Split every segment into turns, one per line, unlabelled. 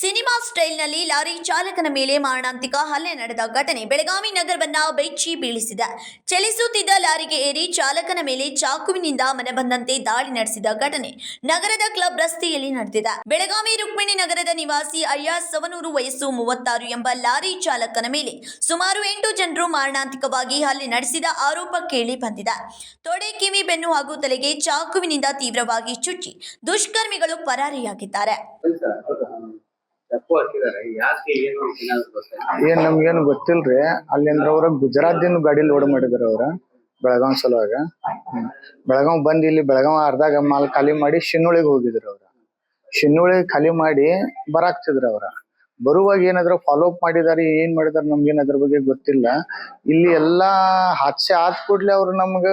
Cinema ಸ್ಟೈಲ್ನಲ್ಲಿ lorry ಚಾಲಕನ ಮೇಲೆ ಮಾರಣಾಂತಿಕ ಹಲ್ಲೆ ನಡೆದ ಘಟನೆ ಬೆಳಗಾವಿ ನಗರವನ್ನ ಬೆಚ್ಚಿ ಬೀಳಿಸಿದೆ. ಚಲಿಸುತ್ತಿದ್ದ ಲಾರಿಗೆ ಏರಿ ಚಾಲಕನ ಮೇಲೆ ಚಾಕುವಿನಿಂದ ಮನಬಂದಂತೆ ದಾಳಿ ನಡೆಸಿದ ಘಟನೆ ನಗರದ ಕ್ಲಬ್ ರಸ್ತೆಯಲ್ಲಿ ನಡೆದಿದೆ. ಬೆಳಗಾವಿ ರುಕ್ಮಿಣಿ ನಗರದ ನಿವಾಸಿ ಅಯ್ಯಾಸ್ ಸವನೂರು ವಯಸ್ಸು ಮೂವತ್ತಾರು ಎಂಬ ಲಾರಿ ಚಾಲಕನ ಮೇಲೆ ಸುಮಾರು ಎಂಟು ಜನರು ಮಾರಣಾಂತಿಕವಾಗಿ ಹಲ್ಲೆ ನಡೆಸಿದ ಆರೋಪ ಕೇಳಿ ಬಂದಿದೆ. ತೊಡೆ, ಕಿವಿ, ಬೆನ್ನು ಹಾಗೂ ತಲೆಗೆ ಚಾಕುವಿನಿಂದ ತೀವ್ರವಾಗಿ ಚುಚ್ಚಿ ದುಷ್ಕರ್ಮಿಗಳು ಪರಾರಿಯಾಗಿದ್ದಾರೆ.
ಏನು
ನಮ್ಗೇನು ಗೊತ್ತಿಲ್ರಿ. ಅಲ್ಲಿಂದ್ರ ಅವ್ರ ಗುಜರಾತ್ದಿಂದ ಗಾಡಿ ಲೋಡ್ ಮಾಡಿದ್ರ ಅವ್ರ ಬೆಳಗಾವ್ ಸಲುವಾಗ. ಬೆಳಗಾಂ ಬೆಳಗಾವ್ ಬಂದ್ ಇಲ್ಲಿ ಬೆಳಗಾವ್ ಅರ್ಧಾಗ ಮಾಲ್ ಖಾಲಿ ಮಾಡಿ ಶಿನ್ನೋಳಿಗ್ ಹೋಗಿದ್ರು ಅವ್ರ. ಶಿನ್ನೋಳಿಗ್ ಖಾಲಿ ಮಾಡಿ ಬರಾಕ್ತಿದ್ರ ಅವ್ರ. ಬರುವಾಗ ಏನಾದ್ರು ಫಾಲೋ ಅಪ್ ಮಾಡಿದಾರೆ, ಏನ್ ಮಾಡಿದಾರೆ ನಮ್ಗೇನ್ ಅದ್ರ ಬಗ್ಗೆ ಗೊತ್ತಿಲ್ಲ. ಇಲ್ಲಿ ಎಲ್ಲಾ ಹಾದ್ಸೆ ಆದ್ ಕೂಡ್ಲೆ ಅವ್ರು ನಮ್ಗ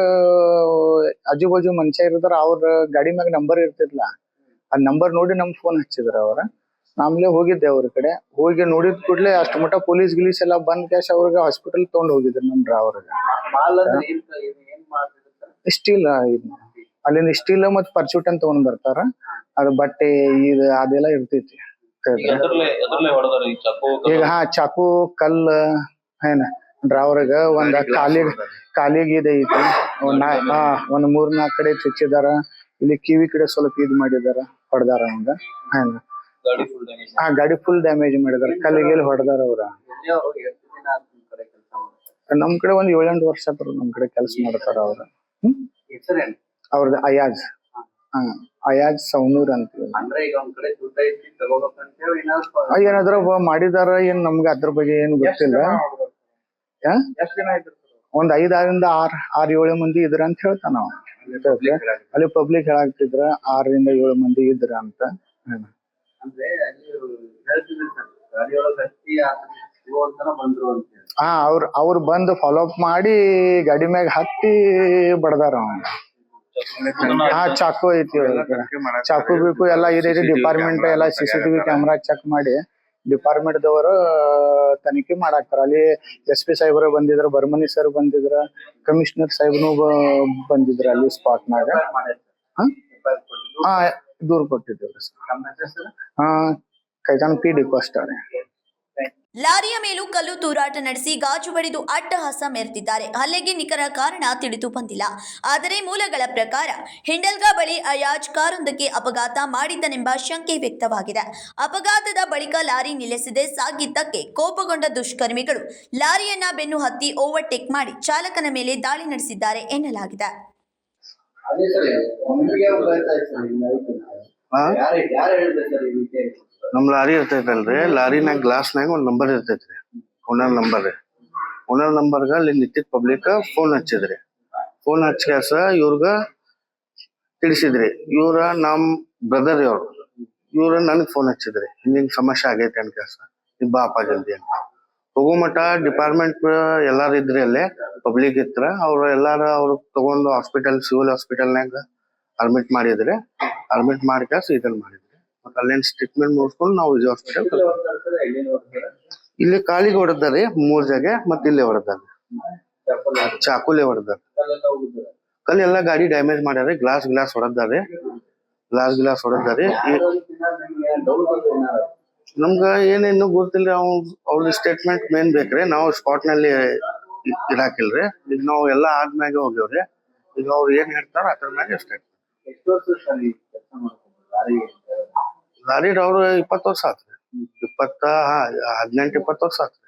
ಆಜು ಬಾಜು ಮನುಷ್ಯ ಇರ್ತಾರ, ಅವ್ರ ಗಾಡಿ ಮ್ಯಾಗ ನಂಬರ್ ಇರ್ತಿರ್ಲ ಆ ನಂಬರ್ ನೋಡಿ ನಮ್ ಫೋನ್ ಹಚ್ಚಿದ್ರ ಅವ್ರ. ಆಮೇಲೆ ಹೋಗಿದ್ದೆ ಅವ್ರ ಕಡೆ. ಹೋಗಿ ನೋಡಿದ ಕೂಡ್ಲೆ ಅಷ್ಟು ಮಟ್ಟ ಪೊಲೀಸ್ ಗಿಲೀಸ್ ಎಲ್ಲ ಬಂದ್ ಕ್ಯಾಶ್ ಅವ್ರಿಗೆ ಹಾಸ್ಪಿಟಲ್ ತಗೊಂಡ್ ಹೋಗಿದ್ರು ನಮ್ ಡ್ರೈವರ್ಗೆ ಸ್ಟೀಲ್ ಅಲ್ಲಿಂದ ಸ್ಟೀಲ್ ಮತ್ ಪರ್ಚೂಟ್ ಅಂತ ತಗೊಂಡ್ ಬರ್ತಾರ. ಅದ್ ಬಟ್ಟೆ ಇದು ಅದೆಲ್ಲ ಇರ್ತೈತಿ. ಈಗ ಹಾ ಚಾಕು ಕಲ್ ಏನ? ಡ್ರೈವರ್ಗ ಒಂದ್ ಕಾಲಿಗ್ ಕಾಲಿಗ್ ಇದೆ ಐತಿ. ಒಂದ್ ಹಾ ಒಂದ್ ಮೂರ್ ನಾಲ್ಕ್ ಕಡೆ ಚುಚ್ಚಿದಾರ. ಇಲ್ಲಿ ಕಿವಿ ಕಡೆ ಸ್ವಲ್ಪ ಇದ್ ಮಾಡಿದಾರ ಹೊಡ್ದಾರ ಹಂಗ. ಏನ?
ಗಾಡಿ ಫುಲ್ ಡ್ಯಾಮೇಜ್
ಹಾ ಗಾಡಿ ಫುಲ್ ಡ್ಯಾಮೇಜ್ ಮಾಡಿದಾರ. ಕಲ್ಲಿಗೆ ಹೊಡ್ದಾರ ಅವ್ರ.
ನಮ್ ಕಡೆ
ಒಂದ್ ಏಳೆಂಟು ವರ್ಷ ನಮ್ ಕಡೆ ಕೆಲಸ ಮಾಡ್ತಾರ ಅವ್ರ. ಅವ್ರದ ಅಯಾಜ್. ಹಾ. ಅಯಾಜ್ ಸೌನೂರ್
ಅಂತ ಏನಾದ್ರು
ಆ, ಮಾಡಿದಾರ ಏನ್ ನಮ್ಗ ಅದ್ರ ಬಗ್ಗೆ ಏನ್ ಗೊತ್ತಿಲ್ಲ. ಒಂದ್ ಐದಾರಿಂದ ಆರ್ ಆರ್ ಏಳು ಮಂದಿ ಇದ್ರ ಅಂತ ಹೇಳ್ತಾನ ಅಲ್ಲಿ ಪಬ್ಲಿಕ್ ಹೇಳಾಕ್ತಿದ್ರ. ಆರಿಂದ ಏಳು ಮಂದಿ ಇದ್ರ ಅಂತ.
ಅಂದ್ರೆ ಅಲ್ಲಿ ಹೇಳ್ತಿದ್ರು ಸರ್ ಗಾಡಿಯೊಳಗೆ ಹತ್ತಿ ಆತನ ಸಿಗೋ ಬಂದ್ರು ಅಂತ ಹೇಳಿ.
ಹಾ ಅವ್ರ ಅವ್ರು ಬಂದು ಫಾಲೋ ಅಪ್ ಮಾಡಿ ಗಾಡಿ ಮ್ಯಾಗ ಹತ್ತಿ ಬಡದಾರ ಹಾ ಚಾಕು ಐತಿ ಅವ್ರಿಗೆ. ಚಾಕು ಬೀಕು ಎಲ್ಲ ಇದೆ ಡಿಪಾರ್ಟ್ಮೆಂಟ್ ಎಲ್ಲ C C TV camera check ಮಾಡಿ ಡಿಪಾರ್ಟ್ಮೆಂಟ್ ದವರು ತನಿಖೆ ಮಾಡಾಕ್ತಾರ. ಅಲ್ಲಿ ಎಸ್ ಪಿ ಸಾಹೇಬ್ರ ಬಂದಿದ್ರ ಬರ್ಮನಿ ಸರ್ ಬಂದಿದ್ರ ಕಮಿಷನರ್ ಸಾಹೇಬ್ನು ಬ- ಬಂದಿದ್ರ ಅಲ್ಲಿ ಸ್ಪಾಟ್ ನಾಗ ಹಾ? ಹಾ ದೂರ್ ಕೊಟ್ಟಿದ್ದೇವೆ ಕೈತಾನ್ ಪಿ ಡಿಕೋಸ್ಟ್ ಕೋಸ್ಟಾರೆ
ಲಾರಿಯ ಮೇಲೂ ಕಲ್ಲು ತೂರಾಟ ನಡೆಸಿ ಗಾಜು ಬಡಿದು ಅಟ್ಟಹಾಸ ಮೆರೆದಿದ್ದಾರೆ. ಹಲ್ಲೆಗೆ ನಿಖರ ಕಾರಣ ತಿಳಿದು ಬಂದಿಲ್ಲ. ಆದರೆ ಮೂಲಗಳ ಪ್ರಕಾರ ಹಿಂಡಲ್ಗಾ ಬಳಿ ಅಯಾಜ್ ಕಾರೊಂದಕ್ಕೆ ಅಪಘಾತ ಮಾಡಿದ್ದನೆಂಬ ಶಂಕೆ ವ್ಯಕ್ತವಾಗಿದೆ. ಅಪಘಾತದ ಬಳಿಕ ಲಾರಿ ನಿಲ್ಲಿಸದೆ ಸಾಗಿದ್ದಕ್ಕೆ ಕೋಪಗೊಂಡ ದುಷ್ಕರ್ಮಿಗಳು ಲಾರಿಯನ್ನ ಬೆನ್ನು ಹತ್ತಿ ಓವರ್ಟೇಕ್ ಮಾಡಿ ಚಾಲಕನ ಮೇಲೆ ದಾಳಿ ನಡೆಸಿದ್ದಾರೆ ಎನ್ನಲಾಗಿದೆ.
ನಮ್ ಲಾರಿ ಇರ್ತೈತಲ್ರಿ ಲಾರಿನಾಗ ಗ್ಲಾಸ್ನಾಗ ಒಂದ್ ನಂಬರ್ ಇರ್ತೈತ್ರಿ ಓನರ್ ನಂಬರ್ ಓನರ್ ನಂಬರ್ಗ ಅಲ್ಲಿ ನಿಂತಿದ್ ಪಬ್ಲಿಕ್ ಫೋನ್ ಹಚ್ಚಿದ್ರಿ. ಫೋನ್ ಹಚ್ಕ್ಯಾಸ ಇವ್ರಗ ತಿಳಿಸಿದ್ರಿ ಇವ್ರ ನಮ್ ಬ್ರದರ್ ಇವ್ರು ಇವ್ರ ನನಗ್ ಫೋನ್ ಹಚ್ಚಿದ್ರಿ ಹಿಂಗಿಂಗ್ ಸಮಸ್ಯೆ ಆಗೈತೆ ಅನ್ಕಾಸ ಬಾ ಬಾಪ ಜಲ್ದಿ ಅಂತ. ಹೋಗೋ ಮಟ ಡಿಪಾರ್ಟ್ಮೆಂಟ್ ಎಲ್ಲಾರು ಇದ್ರಿ ಅಲ್ಲೇ ಪಬ್ಲಿಕ್ ಇತ್ರ, ಅವ್ರು ಎಲ್ಲಾರು ಅವ್ರು ತಗೊಂಡು ಹಾಸ್ಪಿಟಲ್ ಸಿವಿಲ್ ಹಾಸ್ಪಿಟಲ್ನಾಗ ಅಡ್ಮಿಟ್ ಮಾಡಿದ್ರಿ. ಅಡ್ಮಿಟ್ ಮಾಡ್ಕಾಸ್ ಇದನ್ನ ಮಾಡಿದ್ರಿ. ಮತ್ತ ಅಲ್ಲೇನ್ ಟ್ರೀಟ್ಮೆಂಟ್ ಮುಗಿಸ್ಕೊಂಡು ನಾವು ವಿಜಯ ಹಾಸ್ಪಿಟಲ್ ಇಲ್ಲಿ ಕಾಲಿಗೆ ಹೊಡೆದಾರೆ ಮೂರ್ ಜಾಗ, ಮತ್ತ ಇಲ್ಲಿ ಹೊಡೆದಾರೆ ಚಾಕುಲೆ ಹೊಡೆದಾರೆ ಎಲ್ಲಾ ಗಾಡಿ ಡ್ಯಾಮೇಜ್ ಮಾಡ್ಯಾರ ಗ್ಲಾಸ್ ಗ್ಲಾಸ್ ಹೊಡೆದಾರೆ ಗ್ಲಾಸ್ ಗ್ಲಾಸ್ ಹೊಡೆದಾರೆ
ನಿಮ್ಗೆ
ಏನೇನು ಗೊತ್ತಿಲ್ಲ ಅವ್ ಅವ್ರ ಸ್ಟೇಟ್ಮೆಂಟ್ ಮೇನ್ ಬೇಕ್ರಿ. ನಾವು ಸ್ಪಾಟ್ನಲ್ಲಿ ಇಡಾಕಿಲ್ರಿ. ಈಗ ನಾವು ಎಲ್ಲಾ ಆದ್ಮ್ಯಾಗ ಹೋಗ್ಯವ್ರಿ. ಈಗ ಅವ್ರು ಏನ್ ಹೇಳ್ತಾರ ಅದ್ರ ಮ್ಯಾಗ ಸ್ಟೇಟ್
ಎಷ್ಟು ವರ್ಷ ಸರ್ ಈ ಕೆಲಸ ಮಾಡ್ಕೊಂಡು ಲಾರಿ
ಅವ್ರು ಇಪ್ಪತ್ತು ವರ್ಷ ಆತ್ರಿ. ಇಪ್ಪತ್ತ ಹದಿನೆಂಟು, ಇಪ್ಪತ್ತು ವರ್ಷ ಆತ್ರಿ.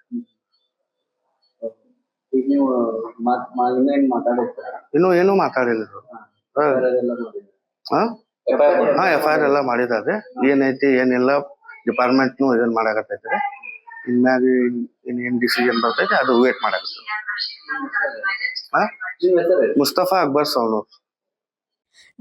ಇನ್ನು ಏನು ಮಾತಾಡಿಲ್ಲ ಹಾ. ಎಫ್ ಐ ಆರ್ ಎಲ್ಲ ಮಾಡಿದಾರೆ. ಏನೈತಿ ಏನಿಲ್ಲ. ಡಿಪಾರ್ಟ್ಮೆಂಟ್ನು ಇದನ್ನ ಮಾಡಾಕತ್ತೈತ್ರಿ. ಇನ್ಮ್ಯಾಗ ಏನ್ ಏನ್ ಡಿಸಿಷನ್ ಬರ್ತೈತಿ, ಅದು ವೇಟ್
ಹೆಸರು
ಮುಸ್ತಫಾ ಅಕ್ಬರ್ ಸೌನೂರ್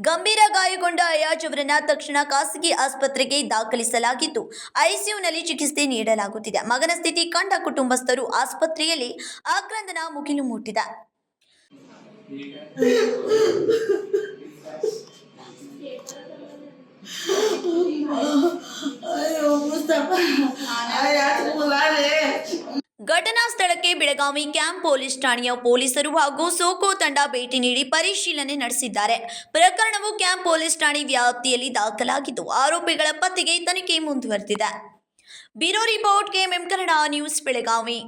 ಗಂಭೀರ ಗಾಯಗೊಂಡ ಅಯಾಜ್ ಅವರನ್ನ ತಕ್ಷಣ ಖಾಸಗಿ ಆಸ್ಪತ್ರೆಗೆ ದಾಖಲಿಸಲಾಗಿದ್ದು, ಐಸಿಯುನಲ್ಲಿ ಚಿಕಿತ್ಸೆ ನೀಡಲಾಗುತ್ತಿದೆ. ಮಗನ ಸ್ಥಿತಿ ಕಂಡ ಕುಟುಂಬಸ್ಥರು ಆಸ್ಪತ್ರೆಯಲ್ಲಿ ಆಕ್ರಂದನ ಮುಗಿಲು ಮುಟ್ಟಿದೆ. ಘಟನಾ ಸ್ಥಳಕ್ಕೆ ಬೆಳಗಾವಿ ಕ್ಯಾಂಪ್ ಪೊಲೀಸ್ ಠಾಣೆಯ ಪೊಲೀಸರು ಹಾಗೂ ಸೋಕೋ ತಂಡ ಭೇಟಿ ನೀಡಿ ಪರಿಶೀಲನೆ ನಡೆಸಿದ್ದಾರೆ. ಪ್ರಕರಣವು ಕ್ಯಾಂಪ್ ಪೊಲೀಸ್ ಠಾಣೆ ವ್ಯಾಪ್ತಿಯಲ್ಲಿ ದಾಖಲಾಗಿದ್ದು, ಆರೋಪಿಗಳ ಪತ್ತೆಗೆ ತನಿಖೆ ಮುಂದುವರೆದಿದೆ. Bureau report KMM Kannada news Belagavi.